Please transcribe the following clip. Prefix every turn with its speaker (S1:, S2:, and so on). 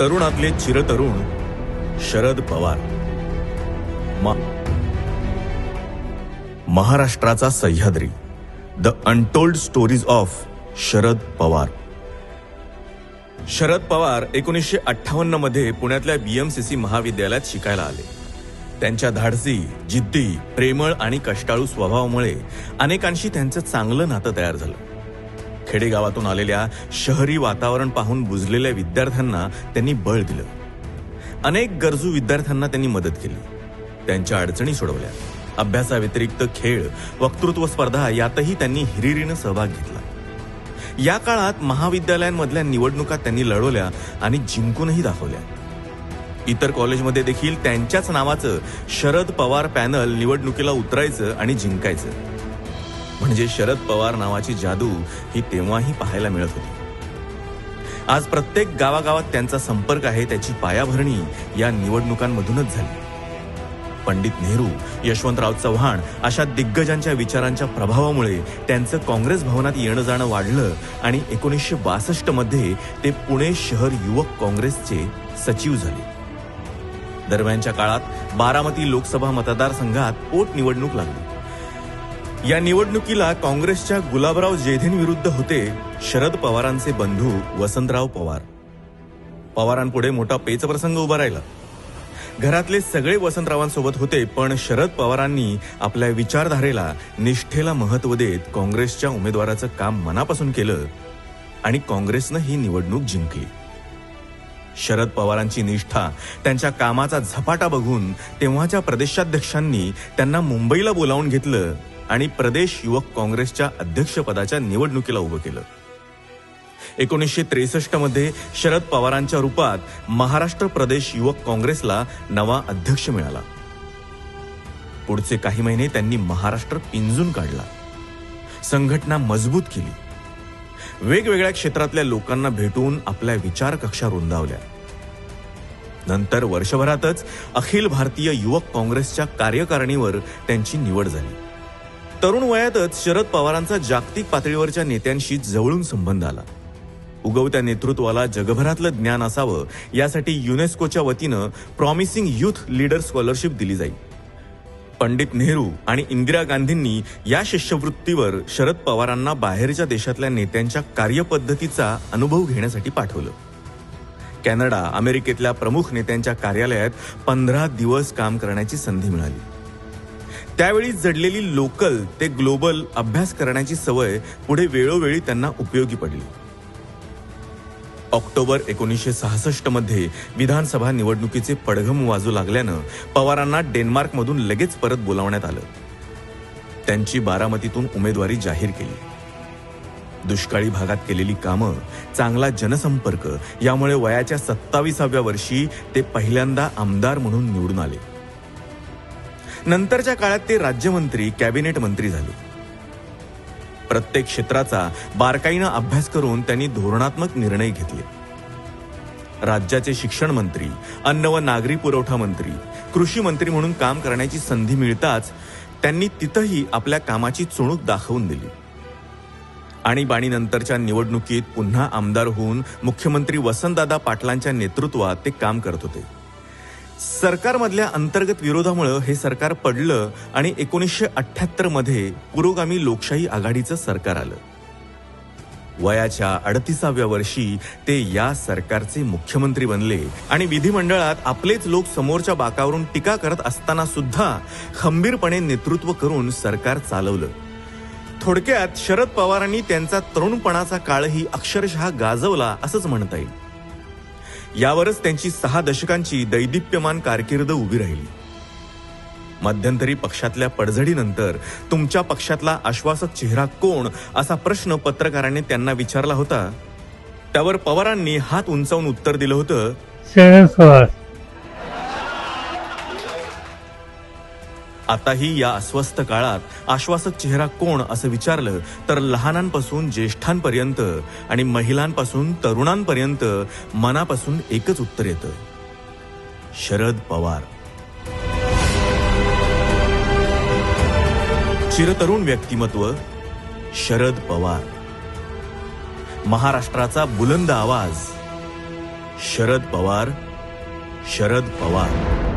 S1: तरुणातले चिरतरुण शरद पवार. मा- महाराष्ट्राचा Sahyadri. The untold stories of Sharad Pawar. Sharad Pawar एकोणीसशे अठ्ठावन्नमध्ये पुण्यातल्या बीएमसीसी महाविद्यालयात शिकायला आले. त्यांच्या धाडसी जिद्दी प्रेमळ आणि कष्टाळू स्वभावामुळे अनेकांशी त्यांचं चांगलं नातं तयार झालं. खेडेगावातून आलेल्या शहरी वातावरण पाहून बुजलेल्या विद्यार्थ्यांना त्यांनी बळ दिलं. अनेक गरजू विद्यार्थ्यांना त्यांनी मदत केली. त्यांच्या अडचणी सोडवल्या. अभ्यासाव्यतिरिक्त खेळ वक्तृत्व स्पर्धा यातही त्यांनी हिरिरीनं सहभाग घेतला. या काळात महाविद्यालयांमधल्या निवडणुका त्यांनी लढवल्या आणि जिंकूनही दाखवल्या. इतर कॉलेजमध्ये देखील त्यांच्याच नावाचं शरद पवार पॅनल निवडणुकीला उतरायचं आणि जिंकायचं. म्हणजे शरद पवार नावाची जादू ही तेव्हाही पाहायला मिळत होती. आज प्रत्येक गावागावात त्यांचा संपर्क आहे त्याची पायाभरणी या निवडणुकांमधूनच झाली. पंडित नेहरू यशवंतराव चव्हाण अशा दिग्गजांच्या विचारांच्या प्रभावामुळे त्यांचं काँग्रेस भवनात येणं जाणं वाढलं आणि एकोणीसशे बासष्टमध्ये ते पुणे शहर युवक काँग्रेसचे सचिव झाले. दरम्यानच्या काळात बारामती लोकसभा मतदारसंघात पोटनिवडणूक लागली. या निवडणुकीला काँग्रेसच्या गुलाबराव जेधेन विरुद्ध होते शरद पवारांचे बंधू वसंतराव पवार. पवारांपुढे मोठा पेचप्रसंग उभा राहिला. घरातले सगळे वसंतरावांसोबत होते पण शरद पवारांनी आपल्या विचारधारेला निष्ठेला महत्त्व देत काँग्रेसच्या उमेदवाराचं काम मनापासून केलं आणि काँग्रेसनं ही निवडणूक जिंकली. शरद पवारांची निष्ठा त्यांच्या कामाचा झपाटा बघून तेव्हाच्या प्रदेशाध्यक्षांनी त्यांना मुंबईला बोलावून घेतलं आणि प्रदेश युवक काँग्रेसच्या अध्यक्षपदाच्या निवडणुकीला उभं केलं. एकोणीसशे त्रेसष्टमध्ये शरद पवारांच्या रूपात महाराष्ट्र प्रदेश युवक काँग्रेसला नवा अध्यक्ष मिळाला. पुढचे काही महिने त्यांनी महाराष्ट्र पिंजून काढला. संघटना मजबूत केली. वेगवेगळ्या क्षेत्रातल्या लोकांना भेटून आपल्या विचार कक्षा रुंदावल्या. नंतर वर्षभरातच अखिल भारतीय युवक काँग्रेसच्या कार्यकारिणीवर त्यांची निवड झाली. तरुण वयातच शरद पवारांचा जागतिक पातळीवरच्या नेत्यांशी जवळून संबंध आला. उगवत्या नेतृत्वाला जगभरातलं ज्ञान असावं यासाठी युनेस्कोच्या वतीनं प्रॉमिसिंग युथ लीडर स्कॉलरशिप दिली जाईल. पंडित नेहरू आणि इंदिरा गांधींनी या शिष्यवृत्तीवर शरद पवारांना बाहेरच्या देशातल्या नेत्यांच्या कार्यपद्धतीचा अनुभव घेण्यासाठी पाठवलं. कॅनडा अमेरिकेतल्या प्रमुख नेत्यांच्या कार्यालयात पंधरा दिवस काम करण्याची संधी मिळाली. त्यावेळी जडलेली लोकल ते ग्लोबल अभ्यास करण्याची सवय पुढे वेळोवेळी त्यांना उपयोगी पडली. ऑक्टोबर एकोणीसशे सहासष्टमध्ये विधानसभा निवडणुकीचे पडघम वाजू लागल्यानं पवारांना डेन्मार्कमधून लगेच परत बोलावण्यात आलं. त्यांची बारामतीतून उमेदवारी जाहीर केली. दुष्काळी भागात केलेली कामं चांगला जनसंपर्क यामुळे वयाच्या सत्ताविसाव्या वर्षी ते पहिल्यांदा आमदार म्हणून निवडून आले. नंतरच्या काळात ते राज्यमंत्री कॅबिनेट मंत्री झाले. प्रत्येक क्षेत्राचा बारकाईनं अभ्यास करून त्यांनी धोरणात्मक निर्णय घेतले. राज्याचे शिक्षण मंत्री अन्न व नागरी पुरवठा मंत्री कृषी मंत्री म्हणून काम करण्याची संधी मिळताच त्यांनी तिथंही आपल्या कामाची चुणूक दाखवून दिली. आणीबाणीनंतरच्या निवडणुकीत पुन्हा आमदार होऊन मुख्यमंत्री वसंतदादा पाटलांच्या नेतृत्वात ते काम करत होते. सरकारमधल्या अंतर्गत विरोधामुळे हे सरकार पडलं आणि एकोणीसशे अठ्याहत्तरमध्ये पुरोगामी लोकशाही आघाडीचं सरकार आलं. वयाच्या अडतीसाव्या वर्षी ते या सरकारचे मुख्यमंत्री बनले आणि विधिमंडळात आपलेच लोक समोरच्या बाकावरून टीका करत असताना सुद्धा खंबीरपणे नेतृत्व करून सरकार चालवलं. थोडक्यात शरद पवारांनी त्यांचा तरुणपणाचा काळही अक्षरशः गाजवला असंच म्हणता येईल. यावरच त्यांची सहा दशकांची दैदिप्यमान कारकीर्द उभी राहिली. मध्यंतरी पक्षातल्या पडझडीनंतर तुमच्या पक्षातला आश्वासक चेहरा कोण असा प्रश्न पत्रकारांनी त्यांना विचारला होता. त्यावर पवारांनी हात उंचावून उत्तर दिलं होतं. आताही या अस्वस्थ काळात आश्वासक चेहरा कोण असं विचारलं तर लहानांपासून ज्येष्ठांपर्यंत आणि महिलांपासून तरुणांपर्यंत मनापासून एकच उत्तर येतं. शरद पवार. चिरतरुण व्यक्तिमत्व शरद पवार. महाराष्ट्राचा बुलंद आवाज शरद पवार शरद पवार.